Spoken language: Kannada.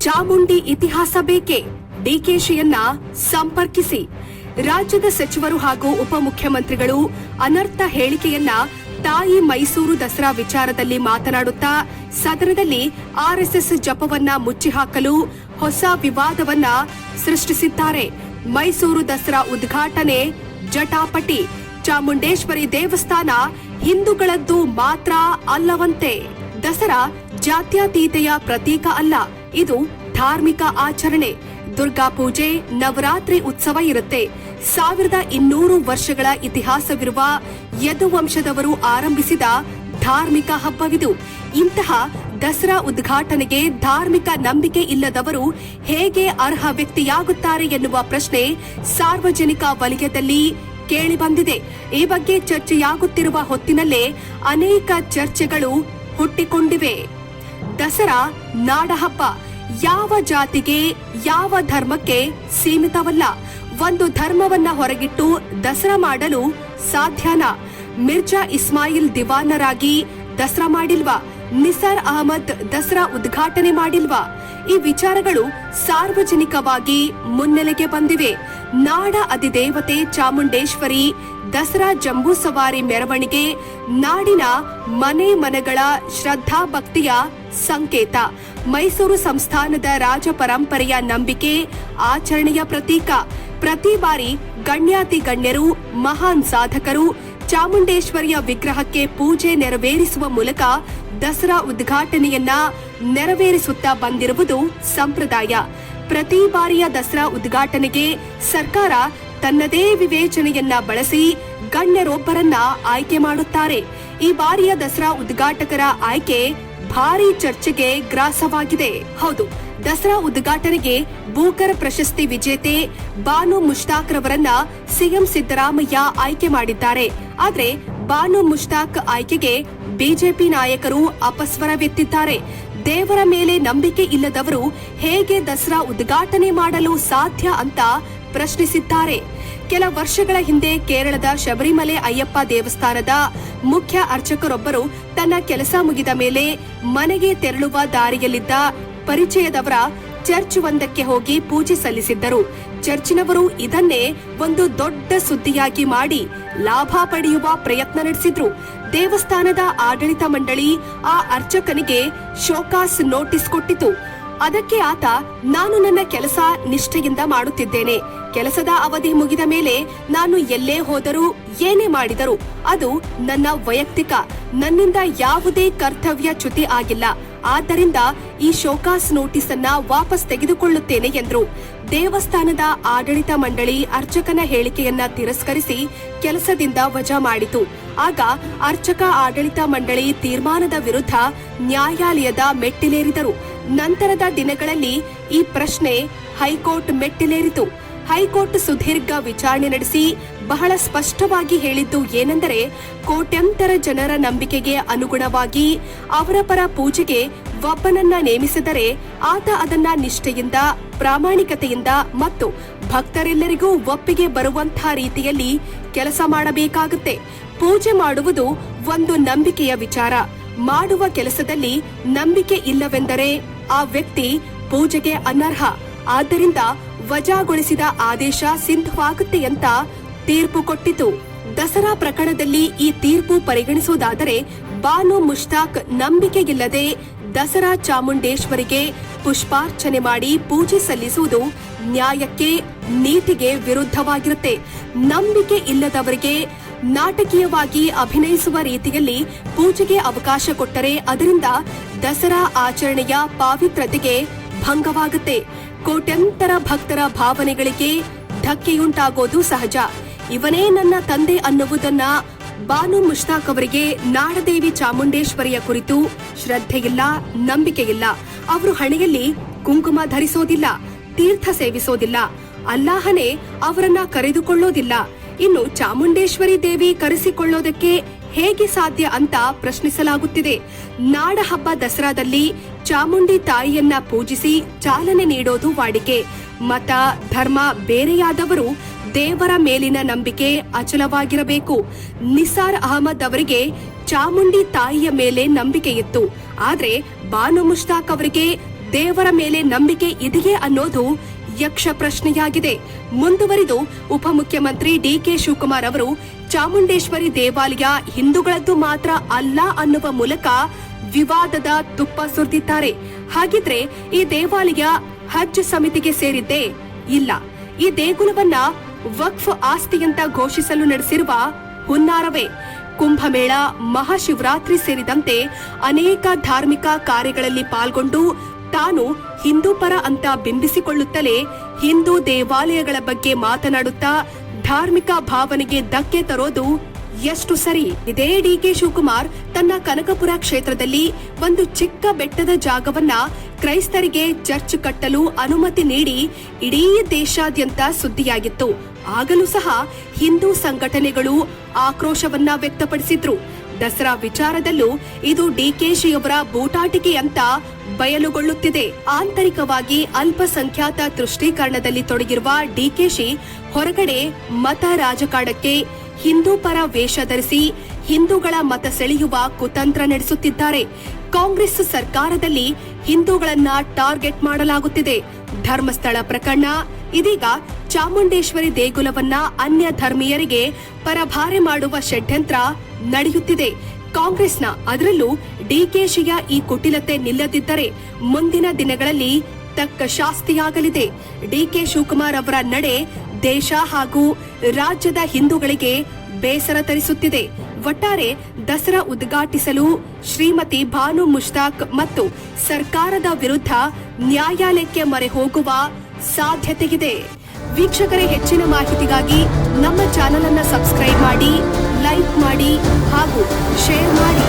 ಚಾಮುಂಡಿ ಇತಿಹಾಸ ಬೇಕೆ? ಡಿಕೆಶಿಯನ್ನ ಸಂಪರ್ಕಿಸಿ. ರಾಜ್ಯದ ಸಚಿವರು ಹಾಗೂ ಉಪಮುಖ್ಯಮಂತ್ರಿಗಳು ಅನರ್ಥ ಹೇಳಿಕೆಯನ್ನ ತಾಯಿ ಮೈಸೂರು ದಸರಾ ವಿಚಾರದಲ್ಲಿ ಮಾತನಾಡುತ್ತಾ, ಸದನದಲ್ಲಿ ಆರ್ಎಸ್ಎಸ್ ಜಪವನ್ನ ಮುಚ್ಚಿಹಾಕಲು ಹೊಸ ವಿವಾದವನ್ನ ಸೃಷ್ಟಿಸಿದ್ದಾರೆ. ಮೈಸೂರು ದಸರಾ ಉದ್ಘಾಟನೆ ಜಟಾಪಟಿ. ಚಾಮುಂಡೇಶ್ವರಿ ದೇವಸ್ಥಾನ ಹಿಂದೂಗಳದ್ದು ಮಾತ್ರ ಅಲ್ಲವಂತೆ. ದಸರಾ ಜಾತ್ಯತೀತೆಯ ಪ್ರತೀಕ ಅಲ್ಲ. ಇದು ಧಾರ್ಮಿಕ ಆಚರಣೆ. ದುರ್ಗಾ ಪೂಜೆ, ನವರಾತ್ರಿ ಉತ್ಸವ ಇರುತ್ತೆ. ಸಾವಿರದ ಇನ್ನೂರು ವರ್ಷಗಳ ಇತಿಹಾಸವಿರುವ ಯದುವಂಶದವರು ಆರಂಭಿಸಿದ ಧಾರ್ಮಿಕ ಹಬ್ಬವಿದು. ಇಂತಹ ದಸರಾ ಉದ್ಘಾಟನೆಗೆ ಧಾರ್ಮಿಕ ನಂಬಿಕೆ ಇಲ್ಲದವರು ಹೇಗೆ ಅರ್ಹ ವ್ಯಕ್ತಿಯಾಗುತ್ತಾರೆ ಎನ್ನುವ ಪ್ರಶ್ನೆ ಸಾರ್ವಜನಿಕ ವಲಯದಲ್ಲಿ ಕೇಳಿಬಂದಿದೆ ಈ ಬಗ್ಗೆ ಚರ್ಚೆಯಾಗುತ್ತಿರುವ ಹೊತ್ತಿನಲ್ಲೇ ಅನೇಕ ಚರ್ಚೆಗಳು ಹುಟ್ಟಿಕೊಂಡಿವೆ. ದಸರಾ ನಾಡಹಬ್ಬ. ಯಾವ ಜಾತಿಗೆ, ಯಾವ ಧರ್ಮಕ್ಕೆ ಸೀಮಿತವಲ್ಲ. ಒಂದು ಧರ್ಮವನ್ನ ಹೊರಗಿಟ್ಟು ದಸರಾ ಮಾಡಲು ಸಾಧ್ಯನ? ಮಿರ್ಜಾ ಇಸ್ಮಾಯಿಲ್ ದಿವಾನರಾಗಿ ದಸರಾ ಮಾಡಿಲ್ವಾ? ನಿಸಾರ್ ಅಹಮದ್ ದಸರಾ ಉದ್ಘಾಟನೆ ಮಾಡಿಲ್ವಾ? ಈ ವಿಚಾರಗಳು ಸಾರ್ವಜನಿಕವಾಗಿ ಮುನ್ನೆಲೆಗೆ ಬಂದಿವೆ. ನಾಡ ಅಧಿದೇವತೆ ಚಾಮುಂಡೇಶ್ವರಿ ದಸರಾ ಜಂಬೂ ಸವಾರಿ ಮೆರವಣಿಗೆ, ನಾಡಿನ ಮನೆ ಮನೆಗಳ ಶ್ರದ್ಧಾ ಭಕ್ತಿಯ ಸಂಕೇತ, ಮೈಸೂರು ಸಂಸ್ಥಾನದ ರಾಜ ಪರಂಪರೆಯ ನಂಬಿಕೆ, ಆಚರಣೆಯ ಪ್ರತೀಕ. ಪ್ರತಿ ಬಾರಿ ಗಣ್ಯಾತಿ ಗಣ್ಯರು ಮಹಾನ್ ಸಾಧಕರು ಚಾಮುಂಡೇಶ್ವರಿಯ ವಿಗ್ರಹಕ್ಕೆ ಪೂಜೆ ನೆರವೇರಿಸುವ ಮೂಲಕ ದಸರಾ ಉದ್ಘಾಟನೆಯನ್ನ ನೆರವೇರಿಸುತ್ತಾ ಬಂದಿರುವುದು ಸಂಪ್ರದಾಯ. ಪ್ರತಿ ಬಾರಿಯ ದಸರಾ ಉದ್ಘಾಟನೆಗೆ ಸರ್ಕಾರ ತನ್ನದೇ ವಿವೇಚನೆಯನ್ನ ಬಳಸಿ ಗಣ್ಯರೊಬ್ಬರನ್ನ ಆಯ್ಕೆ ಮಾಡುತ್ತಾರೆ. ಈ ಬಾರಿಯ ದಸರಾ ಉದ್ಘಾಟಕರ ಆಯ್ಕೆ ಭಾರಿ ಚರ್ಚೆಗೆ ಗ್ರಾಸವಾಗಿದೆ. ಹೌದು, ದಸರಾ ಉದ್ಘಾಟನೆಗೆ ಬೂಕರ್ ಪ್ರಶಸ್ತಿ ವಿಜೇತೆ ಬಾನು ಮುಷ್ತಾಕ್ ರವರನ್ನ ಸಿಎಂ ಸಿದ್ದರಾಮಯ್ಯ ಆಯ್ಕೆ ಮಾಡಿದ್ದಾರೆ. ಆದ್ರೆ ಬಾನು ಮುಷ್ತಾಕ್ ಆಯ್ಕೆಗೆ ಬಿಜೆಪಿ ನಾಯಕರು ಅಪಸ್ವರವೆತ್ತಿದ್ದಾರೆ. ದೇವರ ಮೇಲೆ ನಂಬಿಕೆ ಇಲ್ಲದವರು ಹೇಗೆ ದಸರಾ ಉದ್ಘಾಟನೆ ಮಾಡಲು ಸಾಧ್ಯ ಅಂತ ಪ್ರಶ್ನಿಸಿದ್ದಾರೆ. ಕೆಲ ವರ್ಷಗಳ ಹಿಂದೆ ಕೇರಳದ ಶಬರಿಮಲೆ ಅಯ್ಯಪ್ಪ ದೇವಸ್ಥಾನದ ಮುಖ್ಯ ಅರ್ಚಕರೊಬ್ಬರು ತನ್ನ ಕೆಲಸ ಮುಗಿದ ಮೇಲೆ ಮನೆಗೆ ತೆರಳುವ ದಾರಿಯಲ್ಲಿದ್ದ ಪರಿಚಯದವರ ಚರ್ಚ್ ಒಂದಕ್ಕೆ ಹೋಗಿ ಪೂಜೆ ಸಲ್ಲಿಸಿದ್ದರು. ಚರ್ಚಿನವರು ಇದನ್ನೇ ಒಂದು ದೊಡ್ಡ ಸುದ್ದಿಯಾಗಿ ಮಾಡಿ ಲಾಭ ಪಡೆಯುವ ಪ್ರಯತ್ನ ನಡೆಸಿದ್ರು. ದೇವಸ್ಥಾನದ ಆಡಳಿತ ಮಂಡಳಿ ಆ ಅರ್ಚಕನಿಗೆ ಶೋಕಾಸ್ ನೋಟಿಸ್ ಕೊಟ್ಟಿತು. ಅದಕ್ಕೆ ಆತ, ನಾನು ನನ್ನ ಕೆಲಸ ನಿಷ್ಠೆಯಿಂದ ಮಾಡುತ್ತಿದ್ದೇನೆ. ಕೆಲಸದ ಅವಧಿ ಮುಗಿದ ಮೇಲೆ ನಾನು ಎಲ್ಲೇ ಹೋದರೂ ಏನೇ ಮಾಡಿದರೂ ಅದು ನನ್ನ ವೈಯಕ್ತಿಕ, ನನ್ನಿಂದ ಯಾವುದೇ ಕರ್ತವ್ಯ ಚ್ಯುತಿ ಆಗಿಲ್ಲ. ಆದ್ದರಿಂದ ಈ ಶೋಕಾಸ್ ನೋಟಿಸ್ ಅನ್ನ ವಾಪಸ್ ತೆಗೆದುಕೊಳ್ಳುತ್ತೇನೆ ಎಂದರು. ದೇವಸ್ಥಾನದ ಆಡಳಿತ ಮಂಡಳಿ ಅರ್ಚಕನ ಹೇಳಿಕೆಯನ್ನ ತಿರಸ್ಕರಿಸಿ ಕೆಲಸದಿಂದ ವಜಾ ಮಾಡಿತು. ಆಗ ಅರ್ಚಕ ಆಡಳಿತ ಮಂಡಳಿ ತೀರ್ಮಾನದ ವಿರುದ್ಧ ನ್ಯಾಯಾಲಯದ ಮೆಟ್ಟಿಲೇರಿದರು. ನಂತರದ ದಿನಗಳಲ್ಲಿ ಈ ಪ್ರಶ್ನೆ ಹೈಕೋರ್ಟ್ ಮೆಟ್ಟಿಲೇರಿತು. ಹೈಕೋರ್ಟ್ ಸುದೀರ್ಘ ವಿಚಾರಣೆ ನಡೆಸಿ ಬಹಳ ಸ್ಪಷ್ಟವಾಗಿ ಹೇಳಿದ್ದು ಏನೆಂದರೆ, ಕೋಟ್ಯಂತರ ಜನರ ನಂಬಿಕೆಗೆ ಅನುಗುಣವಾಗಿ ಅವರ ಪರ ಪೂಜೆಗೆ ಒಬ್ಬನನ್ನ ನೇಮಿಸಿದರೆ ಆತ ಅದನ್ನ ನಿಷ್ಠೆಯಿಂದ, ಪ್ರಾಮಾಣಿಕತೆಯಿಂದ ಮತ್ತು ಭಕ್ತರೆಲ್ಲರಿಗೂ ಒಪ್ಪಿಗೆ ಬರುವಂತಹ ರೀತಿಯಲ್ಲಿ ಕೆಲಸ ಮಾಡಬೇಕಾಗುತ್ತೆ. ಪೂಜೆ ಮಾಡುವುದು ಒಂದು ನಂಬಿಕೆಯ ವಿಚಾರ. ಮಾಡುವ ಕೆಲಸದಲ್ಲಿ ನಂಬಿಕೆ ಇಲ್ಲವೆಂದರೆ ಆ ವ್ಯಕ್ತಿ ಪೂಜೆಗೆ ಅನರ್ಹ. ಆದ್ದರಿಂದ ವಜಾಗೊಳಿಸಿದ ಆದೇಶ ಸಿದ್ಧವಾಗುತ್ತೆ ಅಂತ ತೀರ್ಪು ಕೊಟ್ಟಿತು. ದಸರಾ ಪ್ರಕರಣದಲ್ಲಿ ಈ ತೀರ್ಪು ಪರಿಗಣಿಸುವುದಾದರೆ ಬಾನು ಮುಷ್ತಾಕ್ ನಂಬಿಕೆಗಿಲ್ಲದೆ ದಸರಾ ಚಾಮುಂಡೇಶ್ವರಿಗೆ ಪುಷ್ಪಾರ್ಚನೆ ಮಾಡಿ ಪೂಜೆ ಸಲ್ಲಿಸುವುದು ನ್ಯಾಯಕ್ಕೆ ನೀತಿಗೆ ವಿರುದ್ಧವಾಗಿರುತ್ತೆ. ನಂಬಿಕೆ ಇಲ್ಲದವರಿಗೆ ನಾಟಕೀಯವಾಗಿ ಅಭಿನಯಿಸುವ ರೀತಿಯಲ್ಲಿ ಪೂಜೆಗೆ ಅವಕಾಶ ಕೊಟ್ಟರೆ ಅದರಿಂದ ದಸರಾ ಆಚರಣೆಯ ಪಾವಿತ್ರತೆಗೆ ಭಂಗವಾಗುತ್ತೆ. ಕೋಟ್ಯಂತರ ಭಕ್ತರ ಭಾವನೆಗಳಿಗೆ ಧಕ್ಕೆಯುಂಟಾಗೋದು ಸಹಜ. ಇವನೇ ನನ್ನ ತಂದೆ ಅನ್ನುವುದನ್ನ ಬಾನು ಮುಷ್ತಾಕ್ ಅವರಿಗೆ ನಾಡದೇವಿ ಚಾಮುಂಡೇಶ್ವರಿಯ ಕುರಿತು ಶ್ರದ್ಧೆಯಿಲ್ಲ, ನಂಬಿಕೆಯಿಲ್ಲ. ಅವರು ಹಣೆಯಲ್ಲಿ ಕುಂಕುಮ ಧರಿಸೋದಿಲ್ಲ, ತೀರ್ಥ ಸೇವಿಸೋದಿಲ್ಲ. ಅಲ್ಲಾಹನೇ ಅವರನ್ನ ಕರೆದುಕೊಳ್ಳೋದಿಲ್ಲ. ಇನ್ನು ಚಾಮುಂಡೇಶ್ವರಿ ದೇವಿ ಕರೆಸಿಕೊಳ್ಳೋದಕ್ಕೆ ಹೇಗೆ ಸಾಧ್ಯ ಅಂತ ಪ್ರಶ್ನಿಸಲಾಗುತ್ತಿದೆ. ನಾಡ ಹಬ್ಬ ದಸರಾದಲ್ಲಿ ಚಾಮುಂಡಿ ತಾಯಿಯನ್ನ ಪೂಜಿಸಿ ಚಾಲನೆ ನೀಡೋದು ವಾಡಿಕೆ. ಮತ, ಧರ್ಮ ಬೇರೆಯಾದವರು ದೇವರ ಮೇಲಿನ ನಂಬಿಕೆ ಅಚಲವಾಗಿರಬೇಕು. ನಿಸಾರ್ ಅಹಮದ್ ಅವರಿಗೆ ಚಾಮುಂಡಿ ತಾಯಿಯ ಮೇಲೆ ನಂಬಿಕೆ ಇತ್ತು. ಆದ್ರೆ ಬಾನು ಮುಷ್ತಾಕ್ ಅವರಿಗೆ ದೇವರ ಮೇಲೆ ನಂಬಿಕೆ ಇದೆಯೇ ಅನ್ನೋದು ಯಕ್ಷ ಪ್ರಶ್ನೆಯಾಗಿದೆ. ಮುಂದುವರಿದು ಉಪಮುಖ್ಯಮಂತ್ರಿ ಡಿಕೆ ಶಿವಕುಮಾರ್ ಅವರು ಚಾಮುಂಡೇಶ್ವರಿ ದೇವಾಲಯ ಹಿಂದೂಗಳದ್ದು ಮಾತ್ರ ಅಲ್ಲ ಅನ್ನುವ ಮೂಲಕ ವಿವಾದದ ತುಪ್ಪ ಸುರಿದಿದ್ದಾರೆ. ಹಾಗಿದ್ರೆ ಈ ದೇವಾಲಯ ಹಜ್ ಸಮಿತಿಗೆ ಸೇರಿದ್ದೇ ಇಲ್ಲ. ಈ ದೇಗುಲವನ್ನ ವಕ್ಫ್ ಆಸ್ತಿಯಂತ ಘೋಷಿಸಲು ನಡೆಸಿರುವ ಹುನ್ನಾರವೇ ಕುಂಭಮೇಳ, ಮಹಾಶಿವರಾತ್ರಿ ಸೇರಿದಂತೆ ಅನೇಕ ಧಾರ್ಮಿಕ ಕಾರ್ಯಗಳಲ್ಲಿ ಪಾಲ್ಗೊಂಡು ತಾನು ಹಿಂದೂ ಪರ ಅಂತ ಬಿಂಬಿಸಿಕೊಳ್ಳುತ್ತಲೇ ಹಿಂದೂ ದೇವಾಲಯಗಳ ಬಗ್ಗೆ ಮಾತನಾಡುತ್ತಾ ಧಾರ್ಮಿಕ ಭಾವನೆಗೆ ಧಕ್ಕೆ ತರೋದು ಎಷ್ಟು ಸರಿ. ಇದೇ ಡಿ ಕೆ ಶಿವಕುಮಾರ್ ತನ್ನ ಕನಕಪುರ ಕ್ಷೇತ್ರದಲ್ಲಿ ಒಂದು ಚಿಕ್ಕ ಬೆಟ್ಟದ ಜಾಗವನ್ನ ಕ್ರೈಸ್ತರಿಗೆ ಚರ್ಚ್ ಕಟ್ಟಲು ಅನುಮತಿ ನೀಡಿ ಇಡೀ ದೇಶಾದ್ಯಂತ ಸುದ್ದಿಯಾಗಿತ್ತು. ಆಗಲೂ ಸಹ ಹಿಂದೂ ಸಂಘಟನೆಗಳು ಆಕ್ರೋಶವನ್ನ ವ್ಯಕ್ತಪಡಿಸಿದ್ರು. ದಸರಾ ವಿಚಾರದಲ್ಲೂ ಇದು ಡಿಕೆಶಿಯವರ ಬೂಟಾಟಿಕೆ ಅಂತ ಬಯಲುಗೊಳ್ಳುತ್ತಿದೆ. ಆಂತರಿಕವಾಗಿ ಅಲ್ಪಸಂಖ್ಯಾತ ತುಷ್ಟೀಕರಣದಲ್ಲಿ ತೊಡಗಿರುವ ಡಿಕೆಶಿ ಹೊರಗಡೆ ಮತ ರಾಜಕಾರಣಕ್ಕೆ ಹಿಂದೂ ಪರ ವೇಷ ಧರಿಸಿ ಹಿಂದೂಗಳ ಮತ ಸೆಳೆಯುವ ಕುತಂತ್ರ ನಡೆಸುತ್ತಿದ್ದಾರೆ. ಕಾಂಗ್ರೆಸ್ ಸರ್ಕಾರದಲ್ಲಿ ಹಿಂದೂಗಳನ್ನ ಟಾರ್ಗೆಟ್ ಮಾಡಲಾಗುತ್ತಿದೆ. ಧರ್ಮಸ್ಥಳ ಪ್ರಕರಣ, ಇದೀಗ ಚಾಮುಂಡೇಶ್ವರಿ ದೇಗುಲವನ್ನ ಅನ್ಯ ಧರ್ಮೀಯರಿಗೆ ಪರಭಾರೆ ಮಾಡುವ ಷಡ್ಯಂತ್ರ ನಡೆಯುತ್ತಿದೆ. ಕಾಂಗ್ರೆಸ್ನ ಅದರಲ್ಲೂ ಡಿಕೆಶಿಯ ಈ ಕುಟಿಲತೆ ನಿಲ್ಲದಿದ್ದರೆ ಮುಂದಿನ ದಿನಗಳಲ್ಲಿ ತಕ್ಕ ಶಾಸ್ತಿಯಾಗಲಿದೆ. ಡಿಕೆ ಶಿವಕುಮಾರ್ ಅವರ ನಡೆ ದೇಶ ಹಾಗೂ ರಾಜ್ಯದ ಹಿಂದೂಗಳಿಗೆ ಬೇಸರ ತರಿಸುತ್ತಿದೆ. ಒಟ್ಟಾರೆ ದಸರಾ ಉದ್ಘಾಟಿಸಲು ಶ್ರೀಮತಿ ಭಾನು ಮುಷ್ತಾಕ್ ಮತ್ತು ಸರ್ಕಾರದ ವಿರುದ್ಧ ನ್ಯಾಯಾಲಯಕ್ಕೆ ಮೊರೆ ಹೋಗುವ ಸಾಧ್ಯತೆಯಿದೆ. ವೀಕ್ಷಕರೇ ಹೆಚ್ಚಿನ ಮಾಹಿತಿಗಾಗಿ ನಮ್ಮ ಚಾನೆಲ್ ಅನ್ನು ಸಬ್ಸ್ಕ್ರೈಬ್ ಮಾಡಿ ಲೈಕ್ ಮಾಡಿ ಹಾಗೂ ಶೇರ್ ಮಾಡಿ.